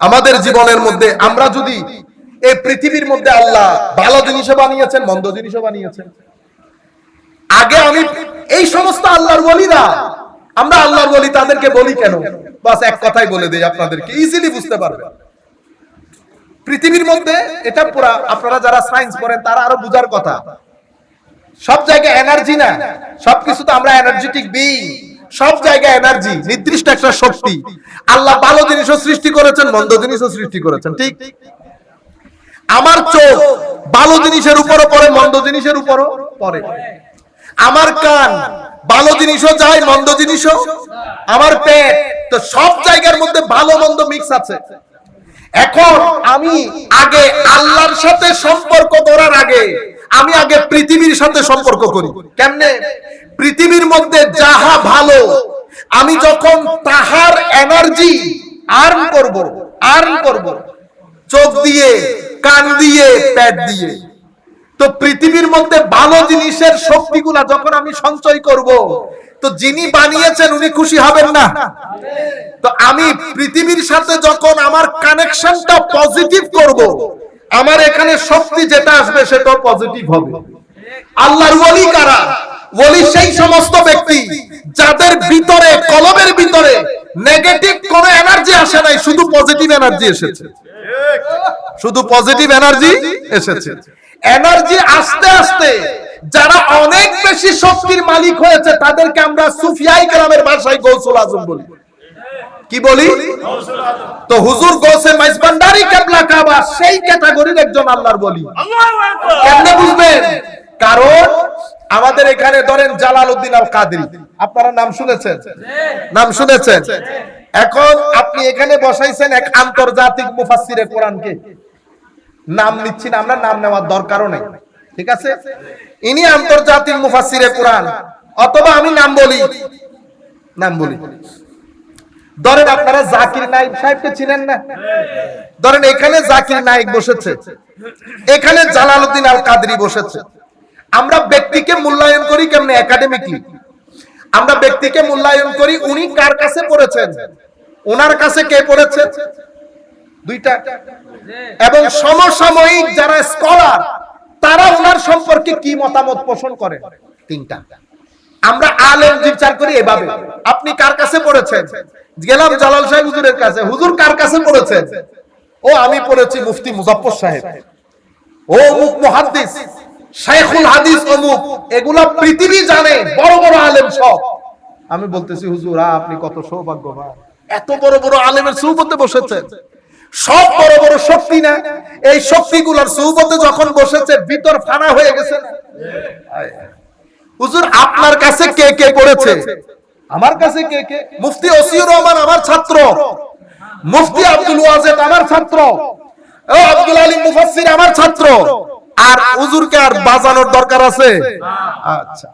আমাদের জীবনের মধ্যে আমরা যদি এই পৃথিবীর মধ্যে আল্লাহ ভালো জিনিসও বানিয়েছেন, মন্দ জিনিসও বানিয়েছেন। আগে আমি এই সমস্ত আল্লাহর বলিরা আমরা আল্লাহর বলি তাদেরকে বলি কেন? বাস এক কথাই বলে দেই আপনাদেরকে ইজিলি বুঝতে পারবেন। পৃথিবীর মধ্যে এটা পুরা, আপনারা যারা সায়েন্স পড়েন, তারা আরও বুঝার কথা। সব জায়গায় এনার্জি না সবকিছু তো আমরা এনার্জেটিক বিং সব জায়গায় এনার্জি নির্দিষ্ট একটা শক্তি। আল্লাহ ভালো জিনিসও সৃষ্টি করেছেন, মন্দ জিনিসও সৃষ্টি করেছেন, ঠিক? আমার চোখ ভালো জিনিসের উপরও পড়ে, মন্দ জিনিসের উপরও পড়ে। আমার কান ভালো জিনিসও যায়, মন্দ জিনিসও। আমার পেট, তো সব জায়গার মধ্যে ভালো মন্দ মিক্স আছে। এখন আমি আগে আল্লাহর সাথে সম্পর্ক করার আগে আমি আগে পৃথিবীর সাথে সম্পর্ক করি। কেমনে? পৃথিবীর মধ্যে যাহা ভালো, আমি যখন তাহার এনার্জি আর্ন করব আর্ন করব, চোখ দিয়ে, কান দিয়ে, পেট দিয়ে, তো পৃথিবীর মধ্যে ভালো জিনিসের শক্তিগুলা যখন আমি সঞ্চয় করব, তো যিনি বানিয়েছেন উনি খুশি হবেন না? তো আমি পৃথিবীর সাথে যখন আমার কানেকশনটা পজিটিভ করব আমার এখানে শক্তি যেটা আসবে সেটাও পজিটিভ হবে। আল্লাহর ওলি কারা? ওলি সেই সমস্ত ব্যক্তি যাদের ভিতরে কলবের ভিতরে নেগেটিভ কোনো এনার্জি আসে নাই, শুধু পজিটিভ এনার্জি এসেছে। শুধু পজিটিভ এনার্জি এসেছে। এনার্জি আস্তে আস্তে যারা অনেক বেশি শক্তির মালিক হয়েছে, তাদেরকে আমরা সুফিয়াই গ্রামের ভাষায় গৌসুল আজম বলি। কি বলি? তো হুজুর গোসে মাইজবান্ডারি কেবলা কাবা সেই ক্যাটাগরির একজন আল্লাহর বলি। কেমনে বুঝবেন? কারণ আমাদের এখানে ধরেন জালালউদ্দিন আল কাদরি আপনারা নাম শুনেছেন? নাম শুনেছেন? এখন আপনি এখানে বসাইছেন এক আন্তর্জাতিক মুফাসসিরে কোরআনকে। নাম নিচ্ছি না আমরা নাম নেওয়ার দরকারও নেই। ঠিক আছে? ইনি আন্তর্জাতিক মুফাসসিরে কোরআন। অথবা আমি নাম বলি। নাম বলি। ধরেন আপনারা জাকির নাইক সাহেবকে চিনেন না? ধরেন এখানে জাকির নাইক বসেছে, এখানে জালালউদ্দিন আল কাদরি বসেছে। আমরা ব্যক্তিকে মূল্যায়ন করি কেমনে? একাডেমিকলি আমরা ব্যক্তিকে মূল্যায়ন করি, উনি কার কাছে পড়েছেন? ওনার কাছে কে পড়েছেন দুইটা। এবং সমসাময়িক যারা স্কলার তারা ওনার সম্পর্কে কি মতামত পোষণ করে তিনটা। আমরা আলেম বিচার করি এভাবে। আপনি কার কাছে পড়েছেন? গেলাম জালাল সাহেব হুজুরের কাছে। হুজুর কার কাছে পড়েছেন ও, আমি পড়েছি মুফতি মুজাফফর সাহেব। ও মুখ মুহাদ্দিস, শাইখুল হাদিস অমুক, এগুলা পৃথিবী জানে, বড় বড় আলেম সব। আমি বলতেছি, হুজুর, আপনি কত সৌভাগ্যবান। এত বড় বড় আলেমের সৌবতে বসেছেন সব বড় বড় শক্তি না? এই শক্তিগুলোর সৌবতে যখন বসেছে, ভিতর ফানা হয়ে গেছে। হুজুর, আপনার কাছে কে কে পড়েছে? আমার কাছে কে কে? মুফতি ওসিউর রহমান আমার ছাত্র। মুফতি আব্দুল ওয়াজেদ আমার ছাত্র। ও আব্দুল আলী মুফাসসির আমার ছাত্র। আর হুজুরকে আর বাজানোর দরকার আছে? আচ্ছা।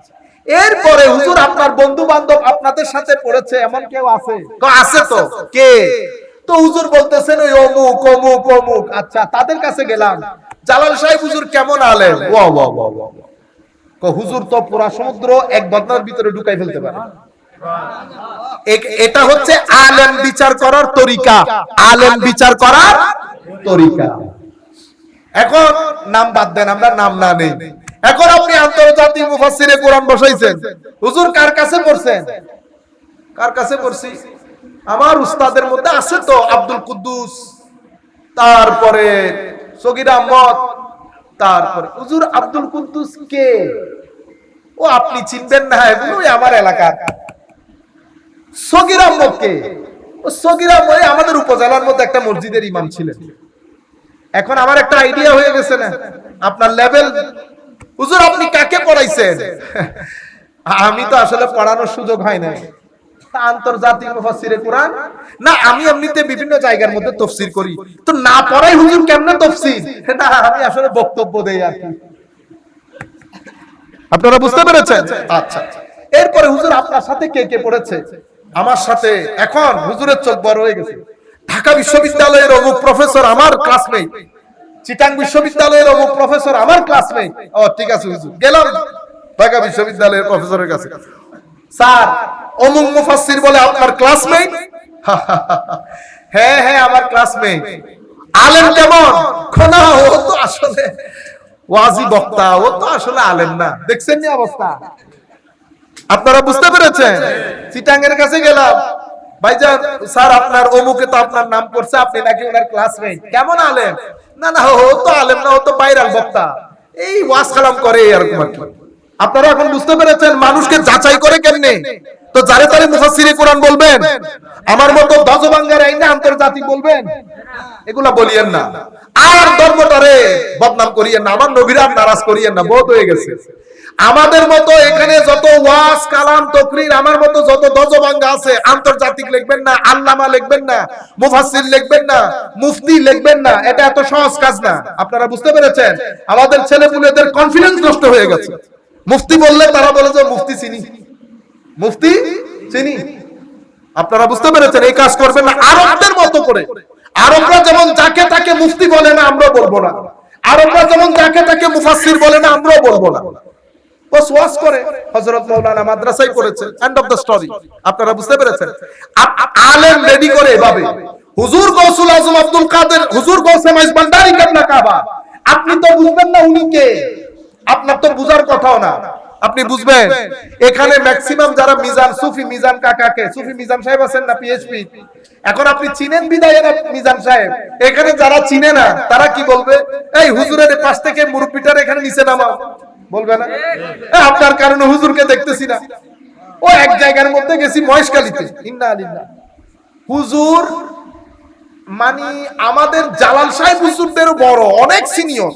এরপরে হুজুর আপনার বন্ধু বান্ধব আপনাদের সাথে পড়েছে এমন কেউ আছে? তো আছে তো। কে? তো হুজুর বলতেছেন ওই অমুক অমুক অমুক। আচ্ছা তাদের কাছে গেলাম। জালাল সাহেব হুজুর কেমন আলেন? ওয়া ওয়া ওয়া ওয়া হুজুর তো পুরা সমুদ্র এক বদনার ভিতরে ঢুকাই ফেলতে পারে। এটা হচ্ছে আলেম বিচার করার তরিকা। আলেম বিচার করার তরিকা। এখন নাম বাদ দেন, আমরা নাম না নেই। এখন আপনি আন্তর্জাতিক মুফাসসিরে কোরআন বসাইছেন। হুজুর কার কাছে পড়ছেন? কার কাছে পড়ছি? আমার উস্তাদের মধ্যে আছে তো আব্দুল কুদ্দুস, তারপরে সগির আহমদ, তারপরে হুজুর আব্দুল কুদ্দুস কে? ও, আপনি চিনবেন না, এগুলোই আমার এলাকার। আমাদের উপজেলার মধ্যে একটা মসজিদের ইমাম ছিলেন। এখন আমার একটা আইডিয়া হয়ে গেছে না, আপনার লেভেল হুজুর, আপনি কাকে পড়াইছেন? আমি তো আসলে পড়ানোর সুযোগ হয় না আন্তর্জাতিক কোরআন? না, আমি এমনিতে বিভিন্ন জায়গার মধ্যে তফসির করি। তো না পড়াই হুজুর কেমনে তফসির? না আমি আসলে বক্তব্য দেই আর কি। আপনারা বুঝতে পেরেছেন? আচ্ছা আচ্ছা। এরপরে হুজুর আপনার সাথে কে কে পড়েছে? আমার সাথে এখন হুজুরের চোখ বড় হয়ে গেছে। ঢাকা বিশ্ববিদ্যালয়ের অমুক প্রফেসর আমার ক্লাসমেট চিটাং বিশ্ববিদ্যালয়ের অমুক প্রফেসর আমার ক্লাসমেট ও, ঠিক আছে হুজুর, গেলাম ঢাকা বিশ্ববিদ্যালয়ের প্রফেসরের কাছে। স্যার, অমুক মুফাসসির বলে আপনার ক্লাসমেট হ্যাঁ হ্যাঁ আমার ক্লাসমেট আলেম কেমন? খোনা ও তো আসলে ওয়াজি বক্তা, ও তো আসলে আলেম না। দেখছেন নি অবস্থা? আপনারা বুঝতে পেরেছেন? চিটাঙ্গের কাছে গেলাম। ভাইজান, স্যার, আপনার অমুকে তো আপনার নাম করছে, আপনি নাকি ওনার ক্লাসমেট কেমন আলেম? না না, ও তো আলেম না, ও তো বাইরাল বক্তা। এই ওয়াজ কালাম করে এরকম আর কি আপনারা এখন বুঝতে পেরেছেন, মানুষকে যাচাই করে কেমনে? তো যারে তারে মুফাসসিরে কোরআন বলবেন, আমার মতো দজবাঙ্গার আইনে আন্তর্জাতিক বলবেন? এগুলা বলিয়েন না। আর ধর্মটারে বদনাম করিয়েন না আমার নবীরা নারাজ করিয়েন না, বহুত হয়ে গেছে। আমাদের মতো এখানে যত ওয়াজ, কালাম, তকরির, আমার মতো যত দজবাঙ্গা আছে, আন্তর্জাতিক লিখবেন না, আল্লামা লিখবেন না, মুফাসসির লিখবেন না, মুফতি লিখবেন না, এটা এত সহজ কাজ না। আপনারা বুঝতে পেরেছেন? আমাদের ছেলেপুলেদের কনফিডেন্স নষ্ট হয়ে গেছে। মুফতি বললে তারা বলে যে মুফতি চিনি। মুফতি চিনি। আপনারা বুঝতে পেরেছেন? এই কাজ করবেন না, আরবদের মতো করে। আরবরা যেমন যাকে তাকে মুফতি বলে না আমরা বলব না। আরবরা যেমন যাকে তাকে মুফাসসির বলে না, আমরাও বলব না। ও ওয়াজ করে। হযরত মাওলানা মাদ্রাসায় করেছে। এন্ড অফ দ্য স্টোরি আপনারা বুঝতে পেরেছেন? আলেম রেডি করে এভাবে। হুজুর গৌসুল আজম আব্দুল কাদের হুজুর কাবা। আপনি তো বুঝবেন না উনি কে। আপনার তো বুঝার কথাও না। আপনি বুঝবেন? এখানে ম্যাক্সিমাম যারা মিজান, সুফি মিজান কাকাকে সুফি মিজান সাহেব আছেন না পিএইচপি এখন আপনি চিনেন বিদায় মিজান সাহেব? এখানে যারা চিনে না, তারা কি বলবে? এই হুজুরের পাশ থেকে মুরব্বিটার এখানে নিচে নামাও। বলবে না? আপনার কারণে হুজুরকে দেখতেছি না। ও এক জায়গার মধ্যে গেছি মহেশকালীতে হুজুর মানে আমাদের জালাল সাহেব হুজুরদের বড় অনেক সিনিয়র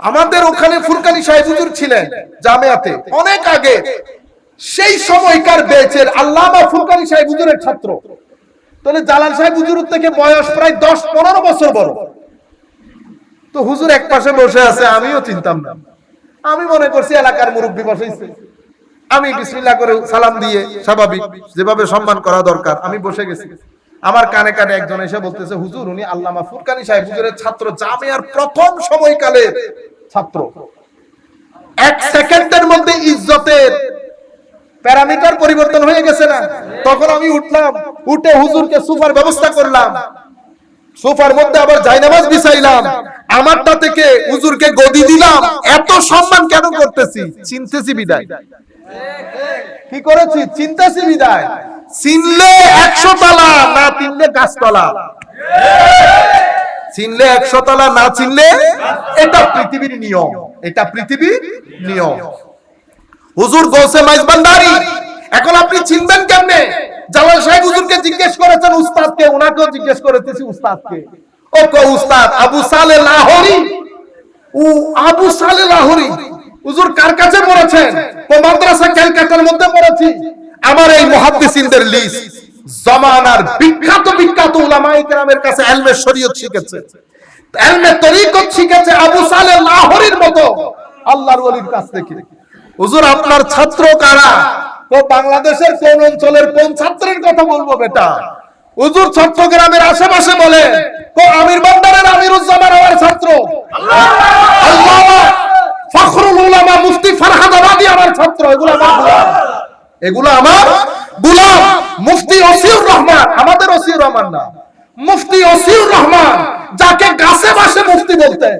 আমাদের ওখানে ফুরকানি সাহেব হুজুর ছিলেন জামিয়াতে অনেক আগে। সেই সময়কার বেচের আল্লামা ফুরকানি সাহেব হুজুরের ছাত্র। তাহলে জালাল সাহেব হুজুর থেকে বয়স প্রায় দশ পনেরো বছর বড়। তো হুজুর এক পাশে বসে আছে আমিও চিনতাম না। আমি মনে করছি এলাকার মুরব্বী বসেছে আমি বিসমিল্লাহ করে সালাম দিয়ে স্বাভাবিক, যেভাবে সম্মান করা দরকার, আমি বসে গেছি। আমার কানে কানে একজন এসে বলতেছে, হুজুর, উনি আল্লামা ফুরকানি সাহেব, হুজুরের ছাত্র, জামিয়ার প্রথম সময়কালের ছাত্র। এক সেকেন্ডের মধ্যে ইজ্জতের প্যারামিটার পরিবর্তন হয়ে গেছে না? তখন আমি উঠলাম, উঠে হুজুরকে সুফার ব্যবস্থা করলাম। সোফার মধ্যে আবার জায়নামাজ বিছাইলাম। আমারটা থেকে হুজুরকে গদি দিলাম। এত সম্মান কেন করতেছি? চিনতেছি বিদায়। কি করেছি? চিনতেছি বিদায়। চিনলে একশো তলা, না চিনলে গাছতলা। চিনলে একশো তলা, না চিনলে এটা পৃথিবীর নিয়ম। এটা পৃথিবীর নিয়ম। হুজুর গৌসে মাইজ ভান্ডারি এখন আপনি চিনবেন কেমনে? জিজ্ঞেস করেছেন উস্তাদকে ওনাকেও জিজ্ঞেস করেতেছি উস্তাদকে। ও কো উস্তাদ, আবু সালে লাহোরি? ও আবু সালে লাহোরি। হুজুর কার কাছে পড়েছেন? ও মাদ্রাসা ক্যালকাটার মধ্যে পড়েছি। আমার এই মুহাদ্দিসিনদের লিস্ট জমানার বিখ্যাত বিখ্যাত উলামায়ে কেরামের কাছে ইলমে শরীয়ত শিখেছে। ইলমে তরিকত শিখেছে আবু সালে লাহোরির মতো। আল্লাহর ওলির কাছ থেকে। হুজুর, আপনার ছাত্র কারা? তো বাংলাদেশের কোন অঞ্চলের কোন ছাত্রের কথা বলব বেটা? হুজুর চট্টগ্রামের আশেপাশে বলে আমির বান্দারের আমিরুজ্জামান আমার ছাত্র। ফখরুল উলামা মুফতি ফরহাদ আবাদি আমার ছাত্র, এগুলো আমার এগুলো আমার গোলাম। মুফতি ওসিউর রহমান, আমাদের ওসিউর রহমান না। মুফতি ওসিউর রহমান, যাকে গাছে বাসে মুফতি বলতেন।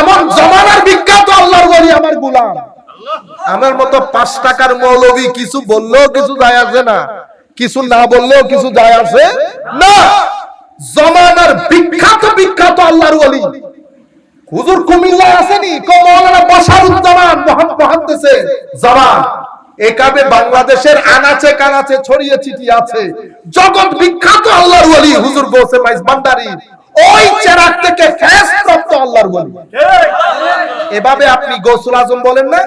এমন জমানার বিখ্যাত আল্লাহর ওলি আমার গোলাম। আমার মতো পাঁচ টাকার মৌলবী কিছু বললেও কিছু যায় আসে না। কিছু না বললেও কিছু যায় আসে না। জমানার বিখ্যাত বিখ্যাত আল্লাহর হুজুর কুমিল্লায় আসেনি একাবে বাংলাদেশের আনাচে কানাচে ছড়িয়ে ছিটিয়ে আছে। জগৎ বিখ্যাত আল্লাহর ওলি, হুজুর গৌসে মাইজ ওই চেরাক থেকে প্রাপ্ত আল্লাহর ওলি এভাবে আপনি আজম বলেন না?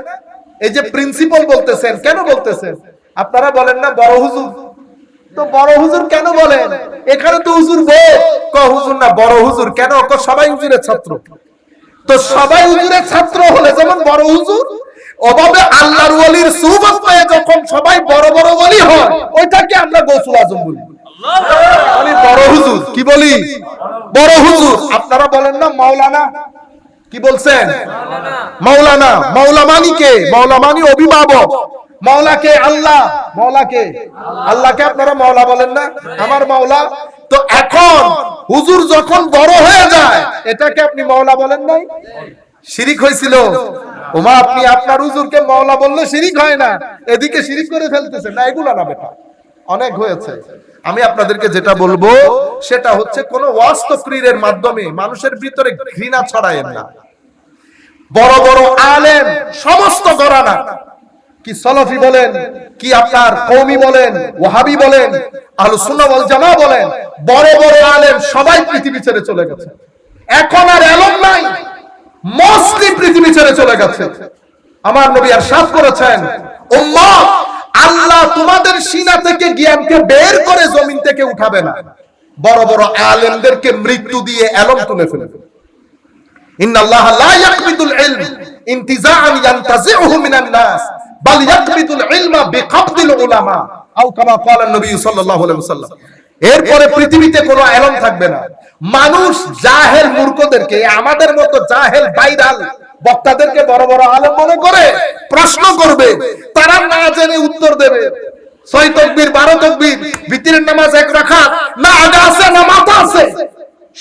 এই যে প্রিন্সিপাল বলতেছেন, কেন বলতেছেন? আপনারা বলেন না, বড় হুজুর। তো বড় হুজুর কেন বলেন? এখানে তো হুজুর বউ। ক হুজুর না, বড় হুজুর। কেন? ক সবাই হুজুরের ছাত্র। তো সবাই হুজুরের ছাত্র হলে যেমন বড় হুজুর, অভাবে আল্লাহর ওলির সুবত যখন সবাই বড় বড় ওলি হয়, ওইটাকে আমরা গৌসুল আজম বলি। কি বলি? বড় হুজুর। আপনারা বলেন না মাওলানা। কি বলছেন? মাওলানা। মাওলা কে? অভিভাবক। মাওলাকে আল্লাহ। মাওলাকে আল্লাহকে আপনারা মাওলা বলেন না? আমার মাওলা। তো এখন হুজুর যখন বড় হয়ে যায়, এটাকে আপনি মওলা বলেন নাই? শিরিক হয়েছিল। ওমা, আপনি আপনার হুজুরকে মওলা বললে শিরিক হয় না। এদিকে শিরিক করে ফেলতেছে না, এগুলো না, বেটা। অনেক হয়েছে। আমি আপনাদেরকে যেটা বলব সেটা হচ্ছে কোন ওয়াজ তকরিরের মাধ্যমে মানুষের ভিতরে ঘৃণা ছড়ায়েন না। বড় বড় আলেম সমস্ত গরানা। কি সলফি বলেন কি আপনার কৌমি বলেন ওহাবি বলেন আলু সুন্নাহ জামা বলেন বড় বড় আলেম সবাই পৃথিবী ছেড়ে চলে গেছে। এখন আর এলম নাই মোস্টলি পৃথিবী ছেড়ে চলে গেছে। আমার নবী আর সাফ করেছেন উম্মত আল্লাহ তোমাদের সিনা থেকে জ্ঞানকে বের করে জমিন থেকে উঠাবে না। বড় বড় আলেমদেরকে মৃত্যু দিয়ে এলম তুলে ফেলে এরপরে পৃথিবীতে কোনো এলম থাকবে না। মানুষ জাহেল মূর্খদেরকে আমাদের মতো জাহেল বাইরাল বক্তাদেরকে বড় বড় আলেম মনে করে প্রশ্ন করবে, তারা না জেনে উত্তর দেবে। ছয় তকবীর, বারো তকবীর ভিতরের নামাজ এক রাখাত, না আগে আছে, না মাথা আছে।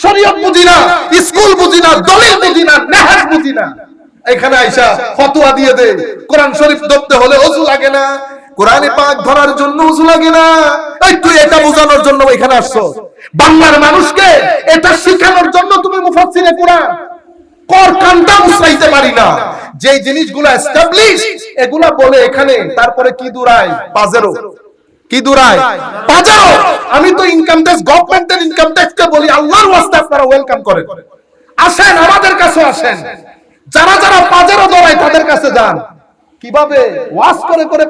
শরীয়ত বুঝি না, স্কুল বুঝি না, দলিল বুঝি না নেহাজ বুঝি না। এখানে আইসা ফতোয়া দিয়ে দে। কোরআন শরীফ ধরতে হলে ওযু লাগে না, কোরআনে পাক ধরার জন্য ওযু লাগে না। এই তুই এটা বোঝানোর জন্য এখানে আসছো। বাংলার মানুষকে এটা শেখানোর জন্য তুমি মুফাসসিরে কোরআন। যে জিনিসগুলো বলে এখানে, তারপরে কি দূরায়? কি দূরায়? আমি তো ইনকাম গভর্নমেন্টের ইনকাম বলি, আল্লাহর আপনারা ওয়েলকাম করেন। আসেন, আমাদের কাছে আসেন। যারা যারা পাজারো দৌড়ায়, তাদের কাছে যান। কীভাবে? করে করে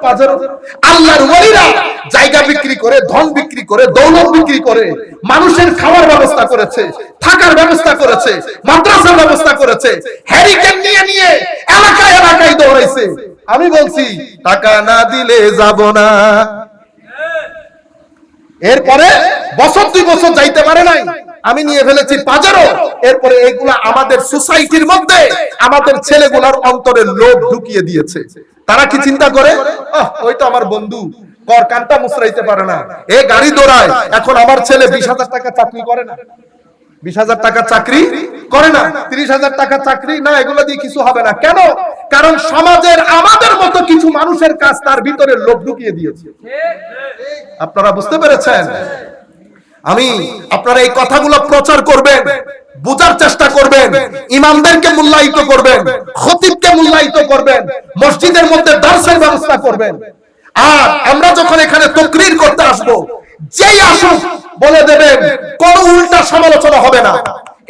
জায়গা বিক্রি করে, ধন বিক্রি করে, দৌলত বিক্রি করে, মানুষের খাওয়ার ব্যবস্থা করেছে। থাকার ব্যবস্থা করেছে, মাদ্রাসার ব্যবস্থা করেছে হ্যারিকেন নিয়ে নিয়ে এলাকায় এলাকায় দৌড়াইছে। আমি বলছি, টাকা না দিলে যাব না। এরপরে বছর দুই বছর যাইতে পারে নাই। আমি নিয়ে ফেলেছি পাজারো এরপরে এইগুলা আমাদের সোসাইটির মধ্যে আমাদের ছেলেগুলার অন্তরে লোভ ঢুকিয়ে দিয়েছে। তারা কি চিন্তা করে? ওই তো আমার বন্ধু, কর, কানটা মুসরাইতে পারে না। এ গাড়ি দৌড়ায়, এখন আমার ছেলে বিশ হাজার টাকা চাকরি করে না। বিশ হাজার টাকা চাকরি করে না। তিরিশ হাজার টাকা চাকরি না, এগুলো দিয়ে কিছু হবে না। কেন? কারণ সমাজের আমাদের মতো কিছু মানুষের কাজ তার ভিতরে লোভ ঢুকিয়ে দিয়েছে। আপনারা বুঝতে পেরেছেন? আমি আপনারা এই কথাগুলো প্রচার করবেন, বোঝার চেষ্টা করবেন, ইমামদেরকে মূল্যায়িত করবেন, খতিবকে মূল্যায়িত করবেন, মসজিদের মধ্যে দার্সের ব্যবস্থা করবেন। আর আমরা যখন এখানে তকরির করতে আসব যেই আসুক, বলে দেবেন, কোন উল্টা সমালোচনা হবে না।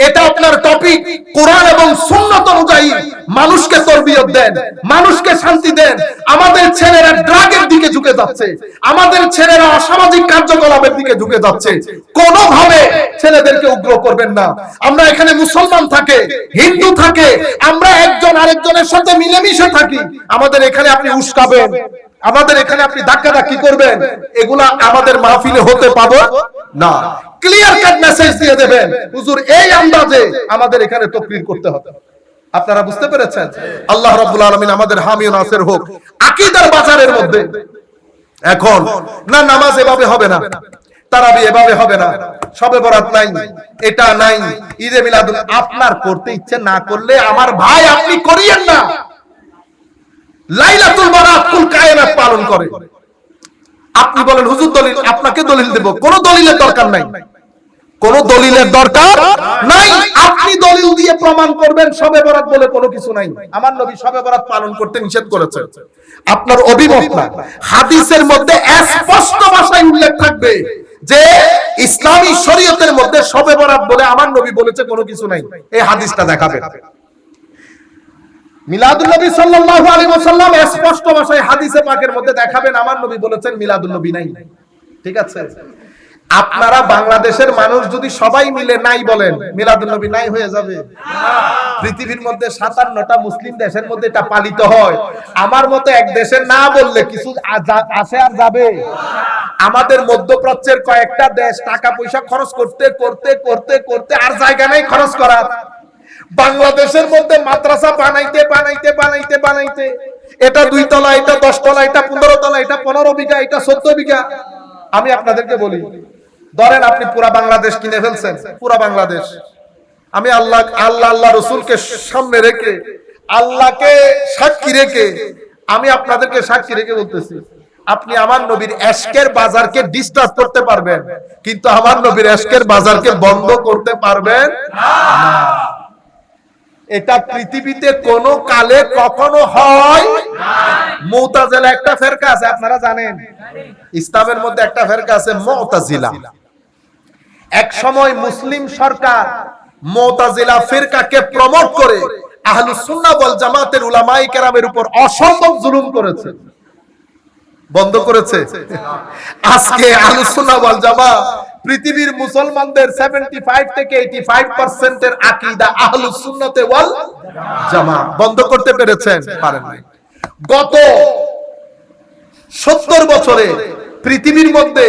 এটা আপনার টপিক কোরআন এবং সুন্নত অনুযায়ী মানুষকে তরবিয়ত দেন, মানুষকে শান্তি দেন। আমাদের ছেলেরা ড্রাগের দিকে ঝুঁকে যাচ্ছে। আমাদের ছেলেরা অসামাজিক কার্যকলাপের দিকে ঝুঁকে যাচ্ছে। কোনোভাবে ছেলেদেরকে উগ্র করবেন না। আমরা এখানে মুসলমান থাকে, হিন্দু থাকে, আমরা একজন আরেকজনের সাথে মিলেমিশে থাকি। আমাদের এখানে আপনি উস্কাবেন। আমাদের এখানে আপনি ধাক্কা ধাক্কি করবেন, এগুলা আমাদের মাহফিলে হতে পাবো না। ক্লিয়ার কাট মেসেজ দিয়ে দেবেন, হুজুর, এই আন্দাজে আমাদের এখানে তকরির করতে হবে। আপনারা বুঝতে পেরেছেন? আল্লাহ রাব্বুল আলামিন আমাদের হামি ও নাসির হোক, আকীদার বাজারের মধ্যে। এখন, না, নামাজ এভাবে হবে না, তারাবি এভাবে হবে না, সবে বরাত নাই, এটা নাই, ঈদে মিলাদুল আপনার করতে ইচ্ছে না করলে আমার ভাই আপনি করিয়েন না। লাইলাতুল পালন করে। আপনি বলেন, হুজুর, দলিল, আপনাকে দলিল দেব। কোন দলিলের দরকার নাই। কোন দলিলের দরকার নাই। আপনি দলিল দিয়ে প্রমাণ করবেন, সবে বরাত বলে কোনো কিছু নাই। আমার নবী সবে বরাত পালন করতে নিষেধ করেছে। আপনার অভিমত না হাদিসের মধ্যে স্পষ্ট ভাষায় উল্লেখ থাকবে যে ইসলামী শরীয়তের মধ্যে সবে বরাত বলে আমার নবী বলেছে কোনো কিছু নাই। এই হাদিসটা দেখাবে। মিলাদুল সাল্লাল্লাহু আলাইহি ওয়াসাল্লাম স্পষ্ট ভাষায় হাদিসে পাকের মধ্যে দেখাবেন, আমার নবী বলেছেন নাই। ঠিক আছে? আপনারা বাংলাদেশের মানুষ যদি সবাই মিলে নাই বলেন, মিলাদুল নবী নাই হয়ে যাবে। পৃথিবীর মধ্যে সাতান্নটা মুসলিম দেশের মধ্যে এটা পালিত হয়। আমার মতো এক দেশে না বললে কিছু আসে আর যাবে। আমাদের মধ্যপ্রাচ্যের কয়েকটা দেশ টাকা পয়সা খরচ করতে করতে করতে করতে আর জায়গা নাই খরচ করার। বাংলাদেশের মধ্যে মাদ্রাসা বানাইতে বানাইতে বানাইতে বানাইতে। এটা দুই তলা, এটা দশ তলা, এটা পনেরো তলা, এটা পনেরো বিঘা, এটা চোদ্দ বিঘা। আমি আপনাদেরকে বলি, ধরেন আপনি পুরা বাংলাদেশ কিনে ফেলছেন, পুরা বাংলাদেশ। আমি আল্লাহ আল্লাহ আল্লাহ রসুলকে সামনে রেখে, আল্লাহকে সাক্ষী রেখে, আমি আপনাদেরকে সাক্ষী রেখে বলতেছি, আপনি আমার নবীর এশকের বাজারকে ডিস্টার্ব করতে পারবেন, কিন্তু আমার নবীর এশকের বাজারকে বন্ধ করতে পারবেন না। এটা পৃথিবীতে কোনো কালে কখনো হয় মৌতাজেলা একটা ফেরকা আছে, আপনারা জানেন? ইসলামের মধ্যে একটা ফেরকা আছে, মৌতাজিলা। এক সময় মুসলিম সরকার মোতাজিলা ফিরকাকে প্রমোট করে আহলুস সুন্নাহ ওয়াল জামাতের উলামায়ে কেরামের উপর অসম্ভব জুলুম করেছে। বন্ধ করেছে। আজকে আহলুস সুন্নাহ ওয়াল জামা পৃথিবীর মুসলমানদের 75 থেকে 85% এর আকীদা আহলুস সুন্নাতে ওয়াল জামা। বন্ধ করতে পেরেছেন? পারেন নাই। গত 70 বছরে পৃথিবীর মধ্যে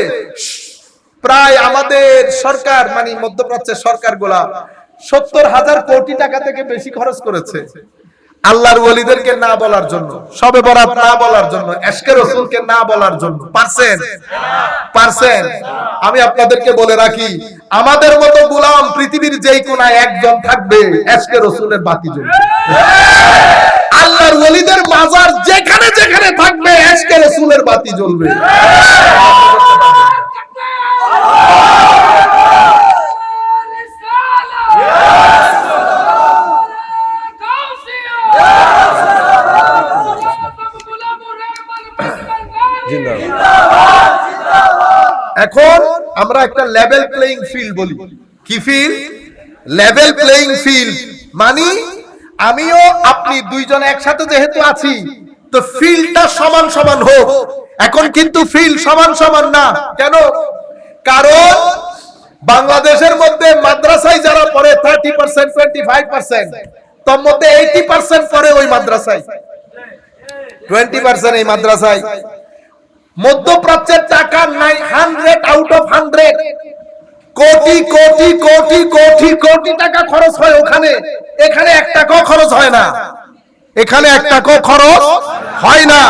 প্রায় আমাদের সরকার মানে মধ্যপ্রাচ্যের সরকারগুলা সত্তর হাজার কোটি টাকা থেকে বেশি খরচ করেছে। আল্লাহর ওলিদেরকে না বলার জন্য, সবে বরাত না বলার জন্য, এশকে রসুলকে না বলার জন্য। পারছেন? পারছেন? আমি আপনাদেরকে বলে রাখি, আমাদের মতো গোলাম পৃথিবীর যেই কোনায় একজন থাকবে, এশকে রসুলের বাতি জ্বলবে। আল্লাহর ওলিদের মাজার যেখানে যেখানে থাকবে, এশকে রসুলের বাতি জ্বলবে। এখন আমরা একটা লেভেল প্লেইং ফিল্ড বলি। কি ফিল্ড লেভেল প্লেইং ফিল্ড মানে আমিও আপনি দুইজন একসাথে যেহেতু আছি, তো ফিল্ডটা সমান সমান হোক। এখন কিন্তু ফিল্ড সমান সমান না। কেন? কারণ বাংলাদেশের মধ্যে মাদ্রাসায় যারা পড়ে thirty percent twenty five percent তার মধ্যে এইটি পার্সেন্ট পড়ে ওই মাদ্রাসায়। টোয়েন্টি পার্সেন্ট এই মাদ্রাসায়। মধ্যপ্রাচ্যের টাকা নাই hundred out of hundred crore crore crore crore crore টাকা খরচ হয় ওখানে। এখানে এক টাকাও খরচ হয় না। এখানে এক টাকাও খরচ হয় না।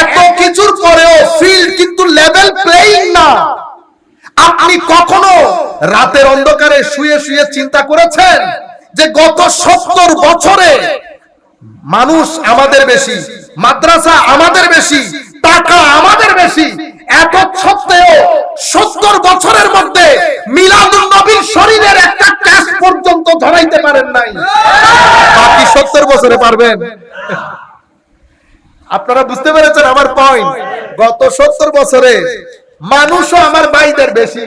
এত কিছুর পরেও ফিল্ড কিন্তু লেভেল প্লেইং না। আপনি কখনো রাতের অন্ধকারে শুয়ে শুয়ে চিন্তা করেছেন যে গত সত্তর বছরে মানুষ আমাদের বেশি, মাদ্রাসা আমাদের বেশি বেশি এত সত্ত্বেও সত্তর বছরের মধ্যে মিলাদুল নবীর শরীরের একটা ক্যাশ পর্যন্ত ধরাইতে পারেন নাই। বাকি সত্তর বছরে পারবেন। আপনারা বুঝতে পেরেছেন আমার পয়েন্ট গত সত্তর বছরে মানুষও আমার ভাইদের বেশি।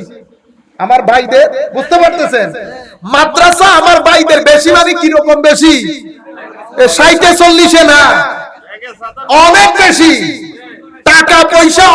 আমার ভাইদের, বুঝতে পারতেছেন? মাদ্রাসা আমার ভাইদের বেশি মানে কীরকম বেশি? ষাটে চল্লিশে না? অনেক বেশি। টাকা পয়সা